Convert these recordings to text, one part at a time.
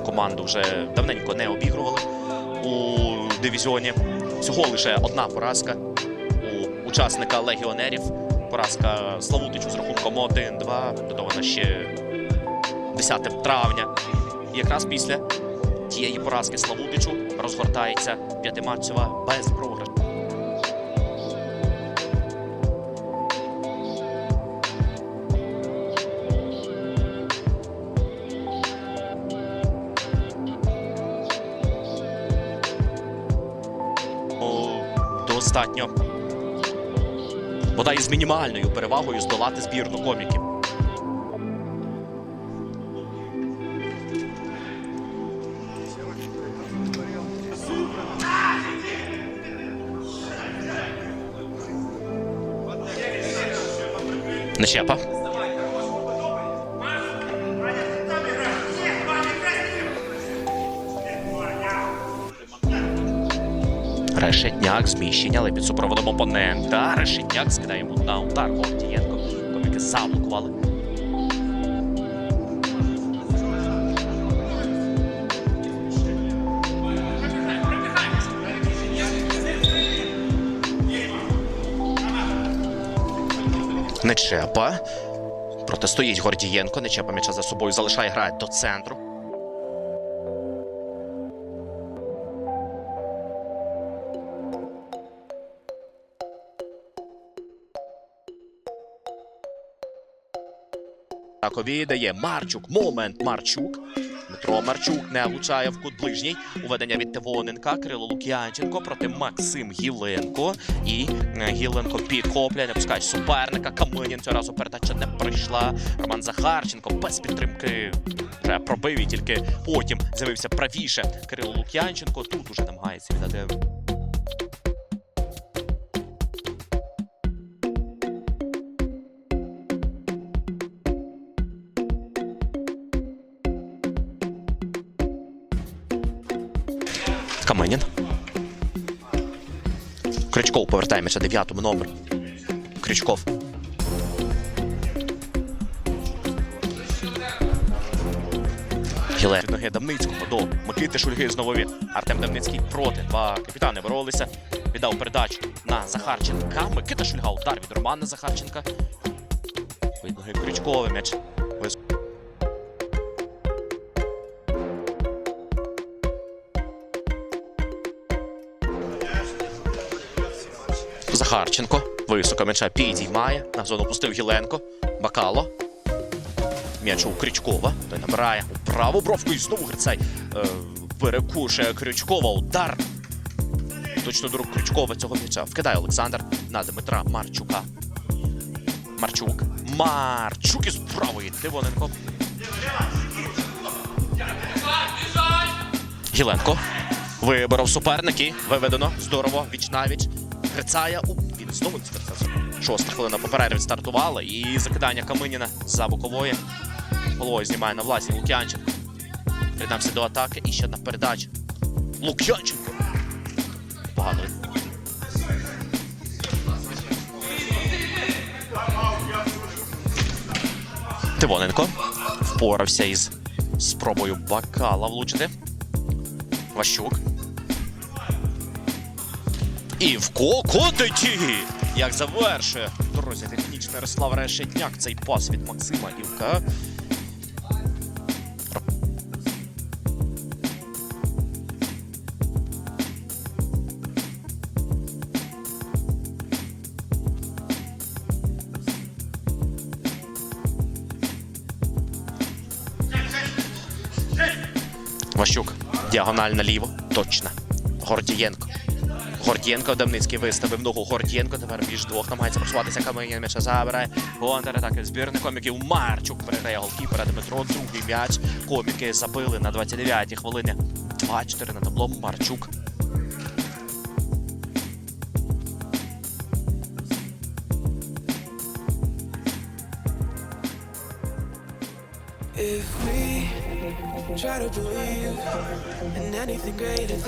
команду вже давненько не обігрували у дивізіоні. Всього лише одна поразка у учасника легіонерів. Поразка Славутичу з рахунком 1-2, додавана ще 10 травня. І якраз після тієї поразки Славутичу розгортається п'ятиматцева безпрограшна. Достатньо бодай з мінімальною перевагою здолати збірну коміків. Нещепа. Решетняк зміщення, але під супроводом опонента. Решетняк скидає йому на удар. Гордієнко. Коміки заблокували. Нечепа. Протистоїть Гордієнко. Нечепа м'яча за собою залишає, грає до центру. Такові дає Марчук. Момент Марчук. Дмитро Марчук не влучає в кут ближній. Уведення від Тивоненка. Кирило Лук'янченко проти Максим Гіленко. І е, Гіленко підхоплює, не пускають суперника. Каминін цього разу передача не прийшла. Роман Захарченко без підтримки вже пробив і тільки потім з'явився правіше. Кирило Лук'янченко тут уже намагається віддати. Каменін. Крючков повертає дев'ятому номеру. Крючков. Гілер. Від ноги Давницького до Микити Шульги знову він. Артем Давницький проти. Два капітани боролися. Віддав передачу на Захарченка. Микита Шульга. Удар від Романа Захарченка. Ноги Крючкова м'яч. Захарченко. Високо м'яча підіймає. На зону пустив Гіленко. Бакало. М'яч у Крючкова. Той набирає праву бровку і знову Грицай е, перекушує Крючкова. Удар. Точно до рук Крючкова цього м'яча. Вкидає Олександр на Дмитра Марчука. Марчук. Марчук із правої. Тивоненко. Гіленко. Виборов суперники. Виведено. Здорово. Віч. Грицая. У, він знову не. Шоста хвилина по перерві стартувала. І закидання Каминіна за бокової. Головою знімає на власні Лук'янченко. Приєднався до атаки. І ще одна передача. Лук'янченко. Погано. Тивоненко впорався із спробою Бакала влучити. Ващук. І в кокотиті! Як завершує друзі, технічний Ярослав Решетняк цей пас від Максима Івка. Ващук. Діагональ наліво. Точно. Гордієнко. Гордієнко Дамницький виставив ногу. Гордієнко тепер між двох намагається просуватися. Каменін м'яча забирає. Контратаки збірних коміків. Марчук переграє голкіпера Дмитро. Другий м'яч. Коміки забили на 29-й хвилині. 2-4 на табло. Марчук.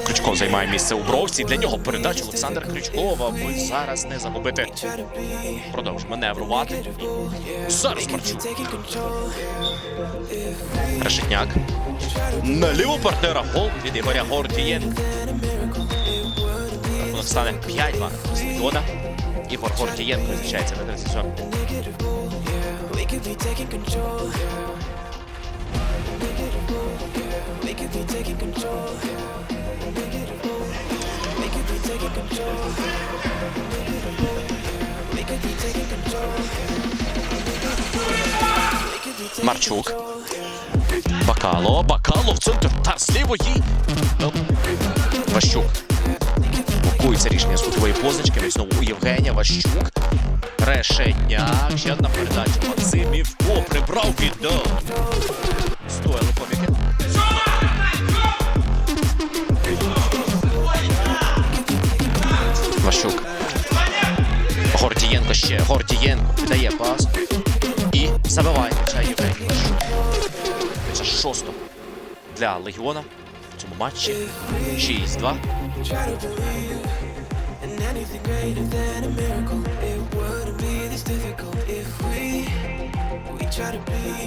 Крючков займає місце у бровці. Для нього передача Олександра Крючкова, аби зараз не загубити. Продовж маневрувати. Зараз Марчук. Решетняк. Наліво партнера гол від Ігоря Гордієнка. Рахунок стане 5-2 стадіона. Ігор Гордієнко визначається на 37. Марчук. Бакало. Бакало в центр. та з лівої. Ващук. Блокується рішення з кутової позначки. Знову у Євгенія Ващук. Решетняк. Ще одна передача. Максимів. О, прибрав віддав. Стояло поміки. Гордієнко віддає пас. І забиває м'яча Євгеній. Це шосту для Легіона в цьому матчі. 6-2. Try to be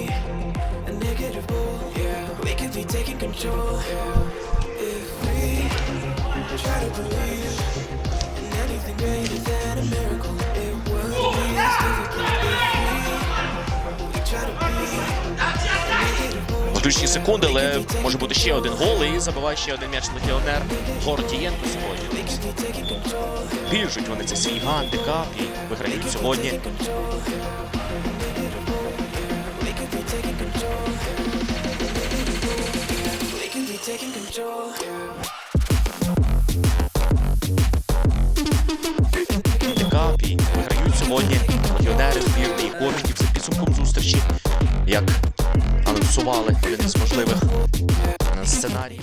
a negative bull. Yeah, we could be taking control. If Ключні секунди, але може бути ще один гол і забиває ще один м'яч легіонер Гордієнко сьогодні. Біжуть вони це свій гандикап і виграють сьогодні. Taking виграють сьогодні легіонери збірної Корчків за підсумком зустрічі, як один з можливих сценаріїв.